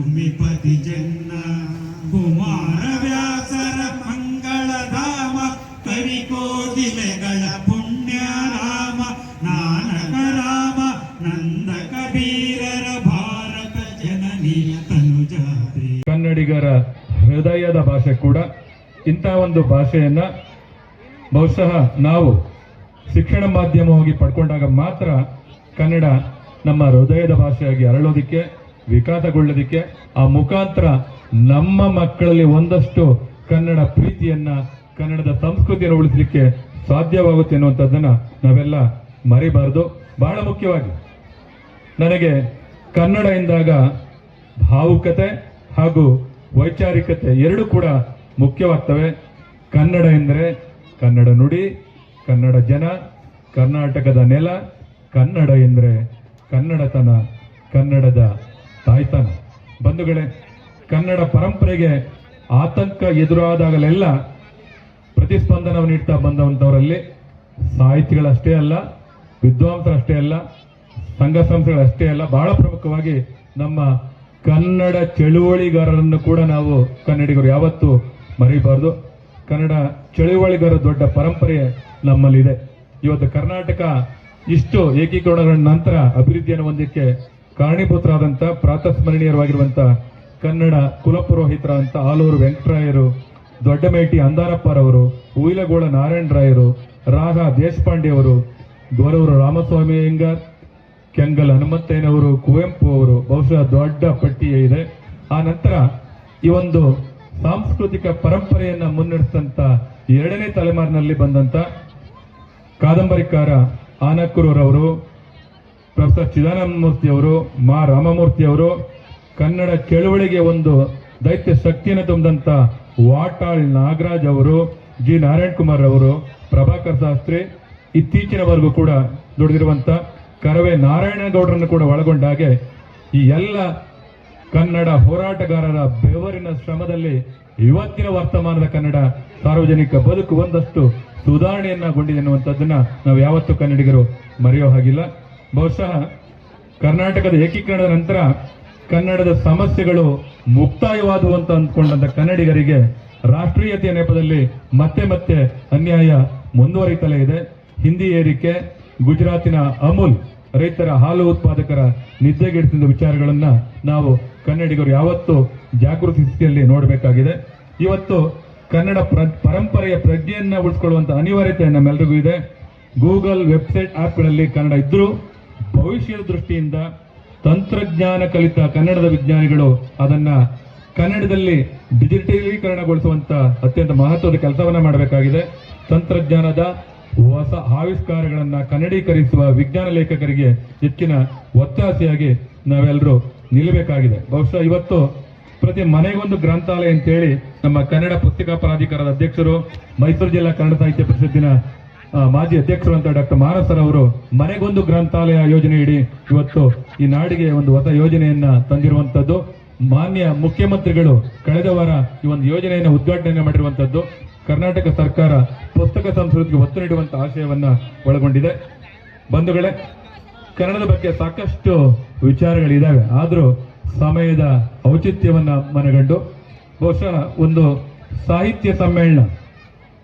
ಭೂಮಿಪತಿ ಜನ್ನ ಕುಮಾರ ವ್ಯಾಸರ ಮಂಗಳಧಾಮ ಕವಿ ಕೋದಿಲೆಗಳ ಪುಣ್ಯ ರಾಮ, ನಾನಕ ರಾಮ ನಂದ ಕಬೀರರ ಭಾರತ ಜನನಿಯ ತನುಜಾತೆ ಕನ್ನಡಿಗರ ಹೃದಯದ ಭಾಷೆ ಕೂಡ ಇಂಥ ಒಂದು ಭಾಷೆಯನ್ನ ಬಹುಶಃ ನಾವು ಶಿಕ್ಷಣ ಮಾಧ್ಯಮವಾಗಿ ಪಡ್ಕೊಂಡಾಗ ಮಾತ್ರ ಕನ್ನಡ ನಮ್ಮ ಹೃದಯದ ಭಾಷೆಯಾಗಿ ಅರಳೋದಿಕ್ಕೆ ವಿಕಾಸಗೊಳ್ಳೋದಿಕ್ಕೆ ಆ ಮುಖಾಂತರ ನಮ್ಮ ಮಕ್ಕಳಲ್ಲಿ ಒಂದಷ್ಟು ಕನ್ನಡ ಪ್ರೀತಿಯನ್ನ, ಕನ್ನಡದ ಸಂಸ್ಕೃತಿಯನ್ನು ಉಳಿಸಲಿಕ್ಕೆ ಸಾಧ್ಯವಾಗುತ್ತೆ ಅನ್ನುವಂಥದ್ದನ್ನ ನಾವೆಲ್ಲ ಮರಿಬಾರದು. ಬಹಳ ಮುಖ್ಯವಾಗಿ ನನಗೆ ಕನ್ನಡ ಎಂದಾಗ ಭಾವುಕತೆ ಹಾಗೂ ವೈಚಾರಿಕತೆ ಎರಡು ಕೂಡ ಮುಖ್ಯವಾಗ್ತವೆ. ಕನ್ನಡ ಎಂದರೆ ಕನ್ನಡ ನುಡಿ, ಕನ್ನಡ ಜನ, ಕರ್ನಾಟಕದ ನೆಲ, ಕನ್ನಡ ಎಂದರೆ ಕನ್ನಡತನ, ಕನ್ನಡದ ತಾಯ್ತನ. ಬಂಧುಗಳೇ, ಕನ್ನಡ ಪರಂಪರೆಗೆ ಆತಂಕ ಎದುರಾದಾಗಲೆಲ್ಲ ಪ್ರತಿಸ್ಪಂದನವನ್ನು ನೀಡ್ತಾ ಬಂದವಂಥವರಲ್ಲಿ ಸಾಹಿತಿಗಳಷ್ಟೇ ಅಲ್ಲ, ವಿದ್ವಾಂಸರಷ್ಟೇ ಅಲ್ಲ, ಸಂಘ ಸಂಸ್ಥೆಗಳಷ್ಟೇ ಅಲ್ಲ, ಬಹಳ ಪ್ರಮುಖವಾಗಿ ನಮ್ಮ ಕನ್ನಡ ಚಳುವಳಿಗಾರರನ್ನು ಕೂಡ ನಾವು ಕನ್ನಡಿಗರು ಯಾವತ್ತೂ ಮರಿಬಾರದು. ಕನ್ನಡ ಚಳುವಳಿಗಾರ ದೊಡ್ಡ ಪರಂಪರೆ ನಮ್ಮಲ್ಲಿದೆ. ಇವತ್ತು ಕರ್ನಾಟಕ ಇಷ್ಟು ಏಕೀಕರಣಗಳ ನಂತರ ಅಭಿವೃದ್ಧಿಯನ್ನು ಹೊಂದಕ್ಕೆ ಕಾರಣೀಭೂತರಾದಂಥ ಪ್ರಾತಸ್ಮರಣೀಯರಾಗಿರುವಂಥ ಕನ್ನಡ ಕುಲಪುರೋಹಿತರಾದಂಥ ಆಲೂರು ವೆಂಕಟರಾಯರು, ದೊಡ್ಡಮೇಟಿ ಅಂದಾರಪ್ಪರವರು ಉಯಿಲಗೋಳ ನಾರಾಯಣರಾಯರು ರಾಗ ದೇಶಪಾಂಡೆಯವರು ಗೋರೂರು ರಾಮಸ್ವಾಮಿ ಅಯ್ಯಂಗಾರ್ ಕೆಂಗಲ್ ಹನುಮಂತಯ್ಯನವರು, ಕುವೆಂಪು ಅವರು, ಬಹುಶಃ ದೊಡ್ಡ ಪಟ್ಟಿಯೇ ಇದೆ. ಆ ನಂತರ ಈ ಒಂದು ಸಾಂಸ್ಕೃತಿಕ ಪರಂಪರೆಯನ್ನ ಮುನ್ನಡೆಸಿದಂಥ ಎರಡನೇ ತಲೆಮಾರಿನಲ್ಲಿ ಬಂದಂತ ಕಾದಂಬರಿಕಾರ ಆನಕ್ಕೂರವರು ಪ್ರೊಫೆಸರ್ ಚಿದಾನಂದ ಮೂರ್ತಿ ಅವರು ಮಾ. ರಾಮಮೂರ್ತಿ ಅವರು ಕನ್ನಡ ಚಳುವಳಿಗೆ ಒಂದು ದೈತ್ಯ ಶಕ್ತಿಯನ್ನು ತುಂಬಿದಂತ ವಾಟಾಳ್ ನಾಗರಾಜ್ ಅವರು, ಜಿ. ನಾರಾಯಣ್ ಕುಮಾರ್ ಅವರು, ಪ್ರಭಾಕರ್ ಶಾಸ್ತ್ರಿ ಇತ್ತೀಚಿನವರೆಗೂ ಕೂಡ ದುಡಿದಿರುವಂತ ಕರವೇ ನಾರಾಯಣಗೌಡರನ್ನು ಕೂಡ ಒಳಗೊಂಡ ಹಾಗೆ ಈ ಎಲ್ಲ ಕನ್ನಡ ಹೋರಾಟಗಾರರ ಬೆವರಿನ ಶ್ರಮದಲ್ಲಿ ಇವತ್ತಿನ ವರ್ತಮಾನದ ಕನ್ನಡ ಸಾರ್ವಜನಿಕ ಬದುಕು ಒಂದಷ್ಟು ಸುಧಾರಣೆಯನ್ನಗೊಂಡಿದೆ ಅನ್ನುವಂಥದ್ದನ್ನ ನಾವು ಯಾವತ್ತೂ ಕನ್ನಡಿಗರು ಮರೆಯೋ ಹಾಗಿಲ್ಲ. ಬಹುಶಃ ಕರ್ನಾಟಕದ ಏಕೀಕರಣದ ನಂತರ ಕನ್ನಡದ ಸಮಸ್ಯೆಗಳು ಮುಕ್ತಾಯವಾದವು ಅಂತ ಅಂದ್ಕೊಂಡಂತ ಕನ್ನಡಿಗರಿಗೆ ರಾಷ್ಟ್ರೀಯತೆಯ ನೆಪದಲ್ಲಿ ಮತ್ತೆ ಮತ್ತೆ ಅನ್ಯಾಯ ಮುಂದುವರಿತಲೇ ಇದೆ. ಹಿಂದಿ ಏರಿಕೆ, ಗುಜರಾತಿನ ಅಮೂಲ್ ರೈತರ ಹಾಲು ಉತ್ಪಾದಕರ ನಿದ್ದೆಗೆಡಿಸಿದ ವಿಚಾರಗಳನ್ನ ನಾವು ಕನ್ನಡಿಗರು ಯಾವತ್ತೂ ಜಾಗೃತಿ ಸ್ಥಿತಿಯಲ್ಲಿ ನೋಡಬೇಕಾಗಿದೆ. ಇವತ್ತು ಕನ್ನಡ ಪ್ರ- ಪರಂಪರೆಯ ಪ್ರಜ್ಞೆಯನ್ನ ಉಳಿಸ್ಕೊಳ್ಳುವಂತ ಅನಿವಾರ್ಯತೆ ನಮ್ಮೆಲ್ಲರಿಗೂ ಇದೆ. ಗೂಗಲ್ ವೆಬ್ಸೈಟ್ ಆಪ್ಗಳಲ್ಲಿ ಕನ್ನಡ ಇದ್ರೂ ಭವಿಷ್ಯದ ದೃಷ್ಟಿಯಿಂದ ತಂತ್ರಜ್ಞಾನ ಕಲಿತ ಕನ್ನಡದ ವಿಜ್ಞಾನಿಗಳು ಅದನ್ನ ಕನ್ನಡದಲ್ಲಿ ಡಿಜಿಟಲೀಕರಣಗೊಳಿಸುವಂತ ಅತ್ಯಂತ ಮಹತ್ವದ ಕೆಲಸವನ್ನ ಮಾಡಬೇಕಾಗಿದೆ. ತಂತ್ರಜ್ಞಾನದ ಹೊಸ ಆವಿಷ್ಕಾರಗಳನ್ನ ಕನ್ನಡೀಕರಿಸುವ ವಿಜ್ಞಾನ ಲೇಖಕರಿಗೆ ಹೆಚ್ಚಿನ ಒತ್ತಾಸೆಯಾಗಿ ನಾವೆಲ್ಲರೂ ನಿಲ್ಲಬೇಕಾಗಿದೆ. ಬಹುಶಃ ಇವತ್ತು ಪ್ರತಿ ಮನೆಗೊಂದು ಗ್ರಂಥಾಲಯ ಅಂತೇಳಿ ನಮ್ಮ ಕನ್ನಡ ಪುಸ್ತಕ ಪ್ರಾಧಿಕಾರದ ಅಧ್ಯಕ್ಷರು ಮೈಸೂರು ಜಿಲ್ಲಾ ಕನ್ನಡ ಸಾಹಿತ್ಯ ಪರಿಷತ್ತಿನ ಮಾಜಿ ಅಧ್ಯಕ್ಷರು ಅಂತ ಡಾಕ್ಟರ್ ಮಾರಸರ್ ಅವರು, ಮನೆಗೊಂದು ಗ್ರಂಥಾಲಯ ಯೋಜನೆ ಇಡಿ. ಇವತ್ತು ಈ ನಾಡಿಗೆ ಒಂದು ಹೊಸ ಯೋಜನೆಯನ್ನ ತಂದಿರುವಂತದ್ದು ಮಾನ್ಯ ಮುಖ್ಯಮಂತ್ರಿಗಳು ಕಳೆದ ವಾರ ಈ ಒಂದು ಯೋಜನೆಯನ್ನ ಉದ್ಘಾಟನೆ ಮಾಡಿರುವಂತದ್ದು ಕರ್ನಾಟಕ ಸರ್ಕಾರ ಪುಸ್ತಕ ಸಂಸ್ಕೃತಿಗೆ ಒತ್ತು ನೀಡುವಂತ ಆಶಯವನ್ನ ಒಳಗೊಂಡಿದೆ. ಬಂಧುಗಳೇ, ಕನ್ನಡದ ಬಗ್ಗೆ ಸಾಕಷ್ಟು ವಿಚಾರಗಳಿದ್ದಾವೆ ಆದರೂ ಸಮಯದ ಔಚಿತ್ಯವನ್ನ ಮನಗಂಡು ಬಹುಶಃ ಒಂದು ಸಾಹಿತ್ಯ ಸಮ್ಮೇಳನ,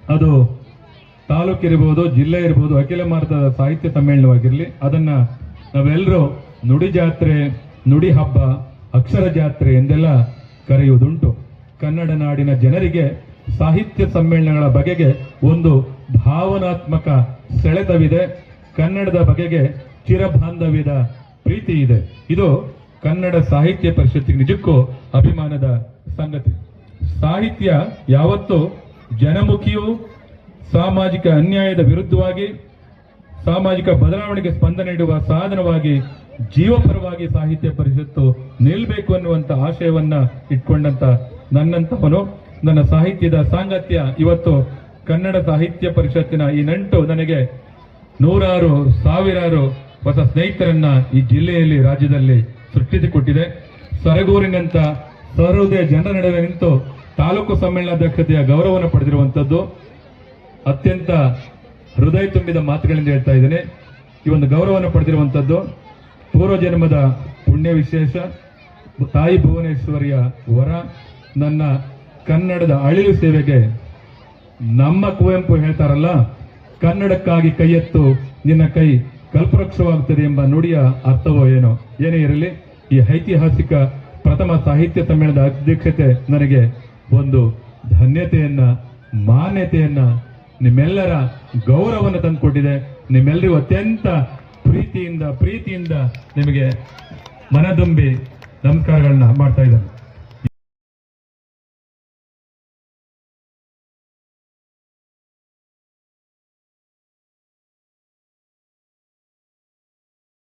ಅದು ತಾಲೂಕು ಇರಬಹುದು ಜಿಲ್ಲೆ ಇರ್ಬೋದು, ಅಖಿಲ ಭಾರತದ ಸಾಹಿತ್ಯ ಸಮ್ಮೇಳನವಾಗಿರಲಿ ಅದನ್ನ ನಾವೆಲ್ಲರೂ ನುಡಿ ಜಾತ್ರೆ, ನುಡಿ ಹಬ್ಬ, ಅಕ್ಷರ ಜಾತ್ರೆ ಎಂದೆಲ್ಲ ಕರೆಯುವುದುಂಟು. ಕನ್ನಡ ನಾಡಿನ ಜನರಿಗೆ ಸಾಹಿತ್ಯ ಸಮ್ಮೇಳನಗಳ ಬಗೆಗೆ ಒಂದು ಭಾವನಾತ್ಮಕ ಸೆಳೆತವಿದೆ. ಕನ್ನಡದ ಬಗೆಗೆ ಚಿರಬಾಂಧವ್ಯದ ಪ್ರೀತಿ ಇದೆ. ಇದು ಕನ್ನಡ ಸಾಹಿತ್ಯ ಪರಿಷತ್ತಿಗೆ ನಿಜಕ್ಕೂ ಅಭಿಮಾನದ ಸಂಗತಿ. ಸಾಹಿತ್ಯ ಯಾವತ್ತೂ ಜನಮುಖಿಯೂ ಸಾಮಾಜಿಕ ಅನ್ಯಾಯದ ವಿರುದ್ಧವಾಗಿ, ಸಾಮಾಜಿಕ ಬದಲಾವಣೆಗೆ ಸ್ಪಂದನೆ ನೀಡುವ ಸಾಧನವಾಗಿ, ಜೀವಪರವಾಗಿ ಸಾಹಿತ್ಯ ಪರಿಷತ್ತು ನಿಲ್ಬೇಕು ಅನ್ನುವಂತ ಆಶಯವನ್ನ ಇಟ್ಕೊಂಡಂತ ನನ್ನಂತವನು ನನ್ನ ಸಾಹಿತ್ಯದ ಸಾಂಗತ್ಯ ಇವತ್ತು ಕನ್ನಡ ಸಾಹಿತ್ಯ ಪರಿಷತ್ತಿನ ಈ ನಂಟು ನನಗೆ ನೂರಾರು, ಸಾವಿರಾರು ಹೊಸ ಸ್ನೇಹಿತರನ್ನ ಈ ಜಿಲ್ಲೆಯಲ್ಲಿ, ರಾಜ್ಯದಲ್ಲಿ ಸೃಷ್ಟಿಸಿಕೊಟ್ಟಿದೆ ಸರಗೂರಿನಂತ ಸಹೃದಯ ಜನರ ನಡುವೆ ನಿಂತು ತಾಲೂಕು ಸಮ್ಮೇಳನಾಧ್ಯಕ್ಷತೆಯ ಗೌರವವನ್ನು ಪಡೆದಿರುವಂತದ್ದು. ಅತ್ಯಂತ ಹೃದಯ ತುಂಬಿದ ಮಾತುಗಳಿಂದ ಹೇಳ್ತಾ ಇದ್ದೇನೆ. ಈ ಒಂದು ಗೌರವವನ್ನು ಪಡೆದಿರುವಂಥದ್ದು ಪೂರ್ವ ಜನ್ಮದ ಪುಣ್ಯ ವಿಶೇಷ, ತಾಯಿ ಭುವನೇಶ್ವರಿಯ ವರ, ನನ್ನ ಕನ್ನಡದ ಅಳಿಲು ಸೇವೆಗೆ ನಮ್ಮ ಕುವೆಂಪು ಹೇಳ್ತಾರಲ್ಲ, ಕನ್ನಡಕ್ಕಾಗಿ ಕೈ ಎತ್ತು ನಿನ್ನ ಕೈ ಕಲ್ಪವೃಕ್ಷವಾಗುತ್ತದೆ ಎಂಬ ನುಡಿಯ ಅರ್ಥವೋ ಏನೋ. ಏನೇ ಇರಲಿ, ಈ ಐತಿಹಾಸಿಕ ಪ್ರಥಮ ಸಾಹಿತ್ಯ ಸಮ್ಮೇಳನದ ಅಧ್ಯಕ್ಷತೆ ನನಗೆ ಒಂದು ಧನ್ಯತೆಯನ್ನ, ಮಾನ್ಯತೆಯನ್ನ ನಿಮ್ಮೆಲ್ಲರ ಗೌರವವನ್ನು ತಂದುಕೊಟ್ಟಿದೆ. ನಿಮ್ಮೆಲ್ಲರಿಗೂ ಅತ್ಯಂತ ಪ್ರೀತಿಯಿಂದ ಪ್ರೀತಿಯಿಂದ ನಿಮಗೆ ಮನದುಂಬಿ ನಮಸ್ಕಾರಗಳನ್ನ ಮಾಡ್ತಾ ಇದ್ದೇನೆ.